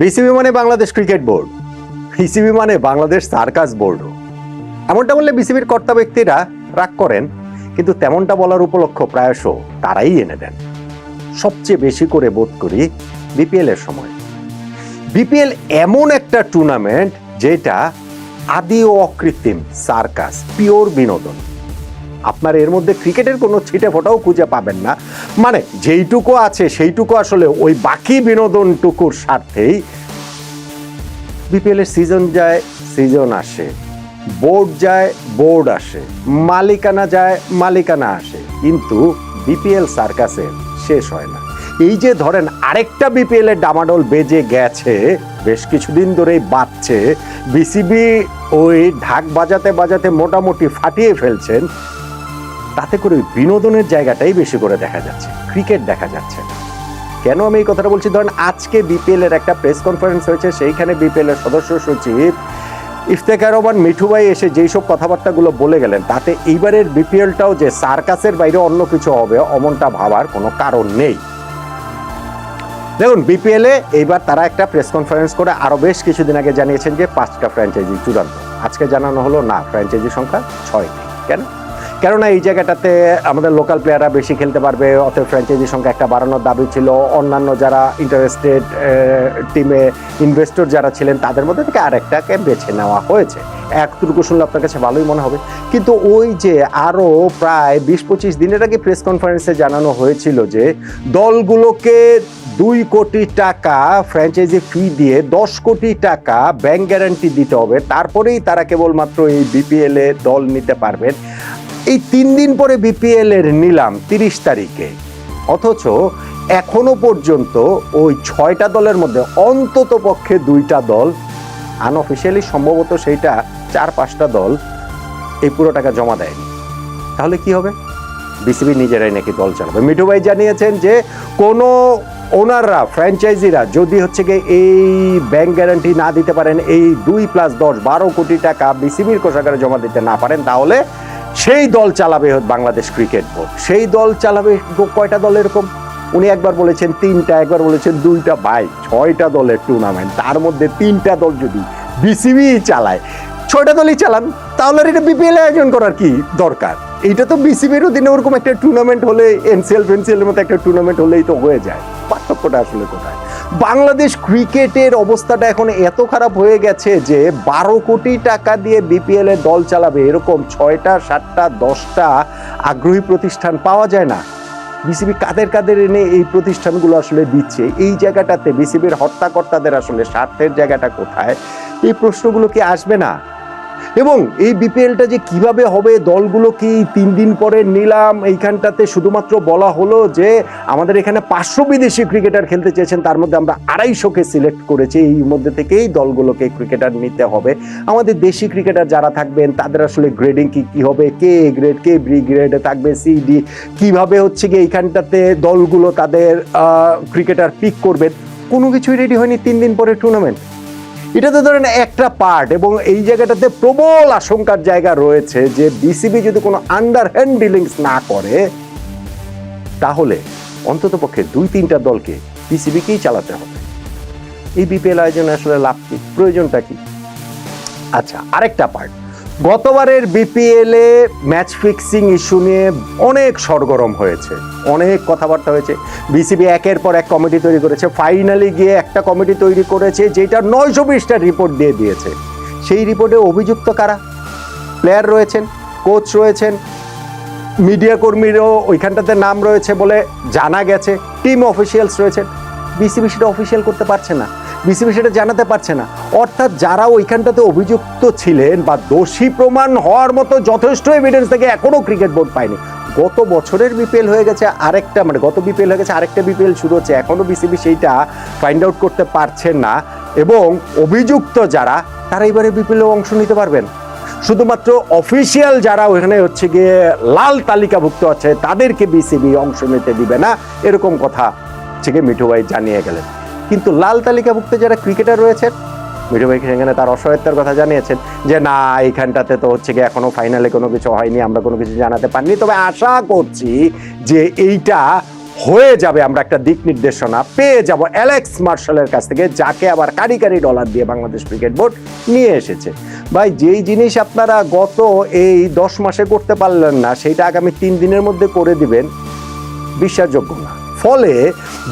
BCB মানে Bangladesh cricket board. BCB মানে Bangladesh circus বোর্ডও এমনটা বললে বিসিবির কর্তা ব্যক্তিরা রাগ করেন, কিন্তু তেমনটা বলার উপলক্ষ প্রায়শ তারাই এনে দেন। সবচেয়ে বেশি করে বোধ করি বিপিএল এর সময়। বিপিএল এমন একটা টুর্নামেন্ট যেটা আদি ও অকৃত্রিম সার্কাস পিওর বিনোদন। আপনার এর মধ্যে ক্রিকেটের কোনো ছিটে ফোটাও খুঁজে পাবেন না। মানে যেইটুকু আছে, সেইটুকু আসলে ওই বাকি বিনোদনটুকুর স্বার্থেই বিপিএল এর সিজন যায়, সিজন আসে। বোর্ড যায়, বোর্ড আসে। মালিকানা যায়, মালিকানা আসে। কিন্তু বিপিএল সার্কাসের শেষ হয় না। এই যে ধরেন আরেকটা বিপিএল এর ডামাডোল বেজে গেছে, বেশ কিছুদিন ধরেই বাজছে বিসিবি ওই ঢাক বাজাতে বাজাতে মোটামুটি ফাটিয়ে ফেলছেন। তাতে করে ওই বিনোদনের জায়গাটাই বেশি করে দেখা যাচ্ছে, ক্রিকেট দেখা যাচ্ছে কেন আমি এই কথাটা বলছি? ধরেন আজকে বিপিএল এর একটা প্রেস কনফারেন্স হয়েছে, সেইখানে বিপিএল এর সদস্য সচিব ইফতেখার রহমান মিঠু ভাই এসে যেই সব কথাবার্তাগুলো বলে গেলেন, তাতে এইবারের বিপিএলটাও যে সার্কাসের বাইরে অন্য কিছু হবে, অমনটা ভাবার কোনো কারণ নেই। দেখুন, বিপিএল এইবার তারা একটা প্রেস কনফারেন্স করে আরও বেশ কিছুদিন আগে জানিয়েছেন যে পাঁচটা ফ্র্যাঞ্চাইজি চূড়ান্ত। আজকে জানানো হলো না, ফ্র্যাঞ্চাইজি সংখ্যা ছয়টি। কেন? কেননা এই জায়গাটাতে আমাদের লোকাল প্লেয়াররা বেশি খেলতে পারবে, অতএব ফ্র্যাঞ্চাইজির সংখ্যা একটা বাড়ানোর দাবি ছিল। অন্যান্য যারা ইন্টারেস্টেড টিমে ইনভেস্টর যারা ছিলেন, তাদের মধ্যে থেকে আরেকটাকে বেছে নেওয়া হয়েছে। একটুকু শুনলে আপনার কাছে ভালোই মনে হবে। কিন্তু ওই যে আরও প্রায় বিশ পঁচিশ দিনের আগে প্রেস কনফারেন্সে জানানো হয়েছিল যে, দলগুলোকে দুই কোটি টাকা ফ্র্যাঞ্চাইজি ফি দিয়ে দশ কোটি টাকা ব্যাংক গ্যারান্টি দিতে হবে। তারপরেই তারা কেবলমাত্র এই বিপিএল দল নিতে পারবেন। এই তিন দিন পরে বিপিএল এর নিলাম তিরিশ তারিখে। অথচ এখনও পর্যন্ত ওই ছয়টা দলের মধ্যে অন্তত পক্ষে দুইটা দল আনঅফিসিয়ালি সম্ভবত সেইটা চার পাঁচটা দল এই পুরো টাকা জমা দেয়নি। তাহলে কি হবে? বিসিবি নিজেরাই নাকি দল চালাবে। মিঠু ভাই জানিয়েছেন যে কোনো ওনাররা ফ্র্যাঞ্চাইজিরা যদি হচ্ছে গিয়ে এই ব্যাংক গ্যারান্টি না দিতে পারেন, এই দুই প্লাস দশ, বারো কোটি টাকা বিসিবির কোষাগারে জমা দিতে না পারেন, তাহলে সেই দল চালাবে বাংলাদেশ ক্রিকেট বোর্ড। সেই দল চালাবে কয়টা দল এরকম? উনি একবার বলেছেন তিনটা, একবার বলেছেন দুইটা বাই ছয়টা দলের টুর্নামেন্ট তার মধ্যে তিনটা দল যদি বিসিবি চালায়, ছয়টা দলই চালান, তাহলে এটা বিপিএল আয়োজন করার কি দরকার? এইটা তো বিসিবির অধীনে ওরকম একটা টুর্নামেন্ট হলে এনসিএল ফেন্সিএল মতো একটা টুর্নামেন্ট হলেই তো হয়ে যায়। পার্থক্যটা আসলে কোথায়? বাংলাদেশ ক্রিকেটের অবস্থাটা এখন এত খারাপ হয়ে গেছে যে বারো কোটি টাকা দিয়ে বিপিএল এর দল চালাবে, এরকম ছয়টা, সাতটা, দশটা আগ্রহী প্রতিষ্ঠান পাওয়া যায় না। বিসিবি কাদের কাদের এনে এই প্রতিষ্ঠানগুলো আসলে দিচ্ছে? এই জায়গাটাতে বিসিবির হত্যাকর্তাদের আসলে স্বার্থের জায়গাটা কোথায়? এই প্রশ্নগুলো কি আসবে না? এবং এই বিপিএলটা যে কীভাবে হবে, দলগুলো কি তিন দিন পরে নিলাম, এইখানটাতে শুধুমাত্র বলা হলো যে আমাদের এখানে পাঁচশো বিদেশি ক্রিকেটার খেলতে চেয়েছেন, তার মধ্যে আমরা আড়াইশোকে সিলেক্ট করেছি, এই মধ্যে থেকেই দলগুলোকে ক্রিকেটার নিতে হবে। আমাদের দেশি ক্রিকেটার যারা থাকবেন, তাদের আসলে গ্রেডিং কি কি হবে, কে এ গ্রেড কে বি গ্রেডে থাকবে সি ডি কীভাবে হচ্ছে গিয়ে এইখানটাতে দলগুলো তাদের ক্রিকেটার পিক করবেন। কোনো কিছুই রেডি হয়নি তিন দিন পরে টুর্নামেন্ট এটা তো ধরেন একটা পার্ট এবং এই জায়গাটাতে প্রবল আশঙ্কার জায়গা রয়েছে যে বিসিবি যদি কোনো আন্ডার হ্যান্ড ডিলিংস না করে, তাহলে অন্তত পক্ষে দুই তিনটা দলকে বিসিবিকেই চালাতে হবে। এই বিপিএল আয়োজনে আসলে লাভ কি? প্রয়োজনটা কি? আচ্ছা আরেকটা পার্ট গতবারের বিপিএল ম্যাচ ফিক্সিং ইস্যু নিয়ে অনেক সরগরম হয়েছে, অনেক কথাবার্তা হয়েছে। বিসিবি একের পর এক কমিটি তৈরি করেছে। ফাইনালি গিয়ে একটা কমিটি তৈরি করেছে, যেটা নয়শো বিশটা রিপোর্ট দিয়ে দিয়েছে। সেই রিপোর্টে অভিযুক্ত কারা? প্লেয়ার রয়েছেন কোচ রয়েছেন মিডিয়া কর্মীরও ওইখানটাতে নাম রয়েছে বলে জানা গেছে টিম অফিসিয়ালস রয়েছেন। বিসিবি সেটা অফিসিয়াল করতে পারছে না বিসিবি সেটা জানাতে পারছে না। অর্থাৎ যারা ওইখানটাতে অভিযুক্ত ছিলেন বা দোষী প্রমাণ হওয়ার মতো যথেষ্ট এভিডেন্স থেকে এখনও ক্রিকেট বোর্ড পায়নি। গত বছরের বিপিএল হয়ে গেছে আরেকটা মানে গত বিপিএল হয়ে গেছে আরেকটা বিপিএল শুরু হচ্ছে। এখনও বিসিবি সেইটা ফাইন্ড আউট করতে পারছেন না। এবং অভিযুক্ত যারা, তারা এবারে বিপিএলে অংশ নিতে পারবেন। শুধুমাত্র অফিসিয়াল যারা ওখানে হচ্ছে গিয়ে লাল তালিকাভুক্ত আছে, তাদেরকে বিসিবি অংশ নিতে দিবে না। এরকম কথা হচ্ছে গিয়ে মিঠু ভাই জানিয়ে গেলেন। কিন্তু লাল তালিকাভুক্ত যারা ক্রিকেটার রয়েছেন মিঠু সেখানে তার অসহায়তার কথা জানিয়েছেন যে, না, এইখানটাতে তো হচ্ছে গিয়ে এখনও ফাইনালে কোনো কিছু হয়নি, আমরা কোনো কিছু জানাতে পারিনি। তবে আশা করছি যে এইটা হয়ে যাবে, আমরা একটা দিক নির্দেশনা পেয়ে যাব অ্যালেক্স মার্শালের কাছ থেকে, যাকে আবার কারি কারি ডলার দিয়ে বাংলাদেশ ক্রিকেট বোর্ড নিয়ে এসেছে। ভাই, যেই জিনিস আপনারা গত এই দশ মাসে করতে পারলেন না সেইটা আগামী তিন দিনের মধ্যে করে দিবেন, বিশ্বাসযোগ্য না। ফলে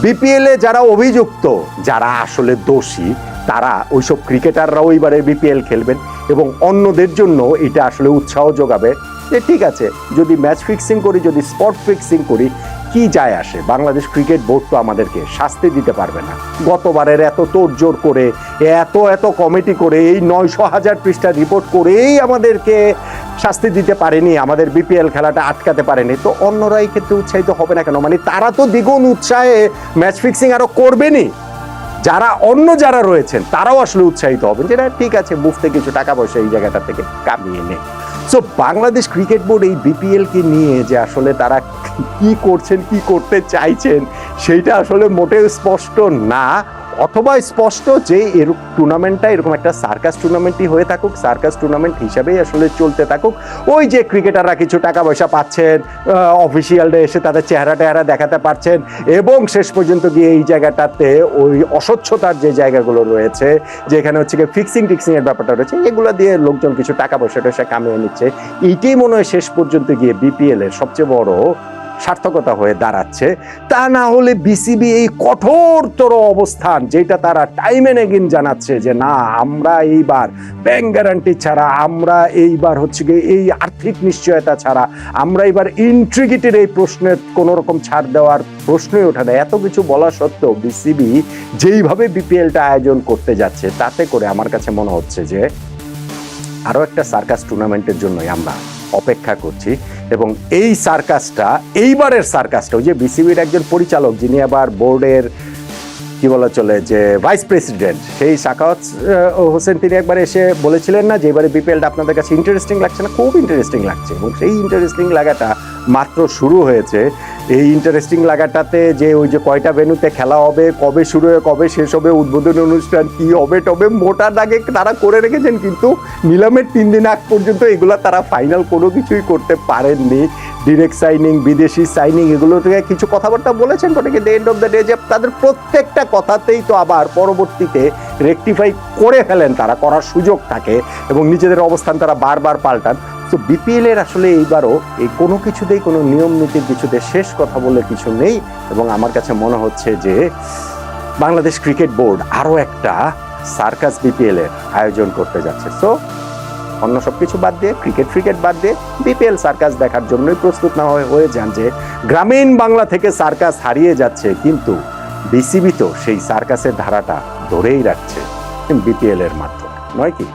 বিপিএলে যারা অভিযুক্ত, যারা আসলে দোষী তারা ওইসব ক্রিকেটাররাও এবারে বিপিএল খেলবেন এবং অন্যদের জন্য এটা আসলে উৎসাহ যোগাবে। যে ঠিক আছে, যদি ম্যাচ ফিক্সিং করি, যদি স্পট ফিক্সিং করি, কি যায় আসে? বাংলাদেশ ক্রিকেট বোর্ড তো আমাদেরকে শাস্তি দিতে পারবে না। গতবারের এত তোড়জোড় করে, এত এত কমিটি করে, এই নয়শো হাজার পৃষ্ঠা রিপোর্ট করেই আমাদেরকে শাস্তি দিতে পারেনি, আমাদের বিপিএল খেলাটা আটকাতে পারেনি। তো অন্যরা এই ক্ষেত্রে উৎসাহিত হবে না কেন? মানে তারা তো দ্বিগুণ উৎসাহে ম্যাচ ফিক্সিং আরও করবেনই। যারা অন্য যারা রয়েছেন, তারাও আসলে উৎসাহিত হবেন যেটা ঠিক আছে, মুফতে কিছু টাকা পয়সা এই জায়গাটা থেকে কামিয়ে নেই সো বাংলাদেশ ক্রিকেট বোর্ড এই বিপিএলকে নিয়ে যে আসলে তারা কি করছেন, কি করতে চাইছেন, সেইটা আসলে মোটেও স্পষ্ট না। অথবা স্পষ্ট যে এর টুর্নামেন্টটা এরকম একটা সার্কাস টুর্নামেন্টই হয়ে থাকুক সার্কাস টুর্নামেন্ট হিসাবেই আসলে চলতে থাকুক। ওই যে ক্রিকেটাররা কিছু টাকা পয়সা পাচ্ছেন অফিসিয়ালরা এসে তাদের চেহারা টেহারা দেখাতে পারছেন, এবং শেষ পর্যন্ত গিয়ে এই জায়গাটাতে ওই অস্বচ্ছতার যে জায়গাগুলো রয়েছে, যেখানে হচ্ছে গিয়ে ফিক্সিং টিক্সিংয়ের ব্যাপারটা রয়েছে, এগুলো দিয়ে লোকজন কিছু টাকা পয়সা টয়সা কামিয়ে নিচ্ছে। এইটাই মনে হয় শেষ পর্যন্ত গিয়ে বিপিএলের সবচেয়ে বড় সার্থকতা হয়ে দাঁড়াচ্ছে। তা না হলে বিসিবি এই কঠোরতর অবস্থান যেটা তারা টাইম এন এগিন জানাচ্ছে যে, না, আমরা এইবার ব্যাংক গ্যারান্টি ছাড়া, আমরা এইবার হচ্ছে গিয়ে এই আর্থিক নিশ্চয়তা ছাড়া, আমরা এবার ইন্ট্রিগিটির এই প্রশ্নের কোনো রকম ছাড় দেওয়ার প্রশ্নই ওঠে না। এত কিছু বলা সত্ত্বেও বিসিবি যেইভাবে বিপিএলটা আয়োজন করতে যাচ্ছে, তাতে করে আমার কাছে মনে হচ্ছে যে আরও একটা সার্কাস টুর্নামেন্টের জন্যই আমরা অপেক্ষা করছি এবং এই সার্কাসটা, এইবারের সার্কাসটা, ওই যে বিসিবির একজন পরিচালক যিনি আবার বোর্ডের, কি বলা চলে, যে ভাইস প্রেসিডেন্ট, সেই সাকাওয়াত হোসেন, তিনি একবার এসে বলেছিলেন না যে এবারে বিপিএলটা আপনাদের কাছে ইন্টারেস্টিং লাগছে না? খুব ইন্টারেস্টিং লাগছে এবং সেই ইন্টারেস্টিং লাগাটা মাত্র শুরু হয়েছে। এই ইন্টারেস্টিং লাগাটাতে যে ওই যে কয়টা ভেন্যুতে খেলা হবে, কবে শুরু হয়ে, কবে শেষ হবে, উদ্বোধনী অনুষ্ঠান কি হবে টবে মোটা দাগে তারা করে রেখেছেন, কিন্তু নিলামের তিন দিন আগ পর্যন্ত এগুলো তারা ফাইনাল কোনো কিছুই করতে পারেননি। ডিরেক্ট সাইনিং বিদেশি সাইনিং এগুলো থেকে কিছু কথাবার্তা বলেছেন বটে কিন্তু এন্ড অফ দ্য ডে যে তাদের প্রত্যেকটা কথাতেই তো আবার পরবর্তীতে রেকটিফাই করে ফেলেন তারা, করার সুযোগ থাকে এবং নিজেদের অবস্থান তারা বারবার পাল্টান। তো বিপিএল এর আসলে এইবারও এই কোনো কিছুতেই কোনো নিয়ম নীতির কিছুতে শেষ কথা বলে কিছু নেই এবং আমার কাছে মনে হচ্ছে যে বাংলাদেশ ক্রিকেট বোর্ড আরও একটা সার্কাস বিপিএল এর আয়োজন করতে যাচ্ছে। সো অন্য সব কিছু বাদ দিয়ে, ক্রিকেট ক্রিকেট বাদ দিয়ে বিপিএল সার্কাস দেখার জন্যই প্রস্তুত না হয়ে হয়ে যান যে গ্রামীণ বাংলা থেকে সার্কাস হারিয়ে যাচ্ছে, কিন্তু বিসিবি তো সেই সার্কাসের ধারাটা ধরেই রাখছে বিপিএল এর মাধ্যমে। নয় কি?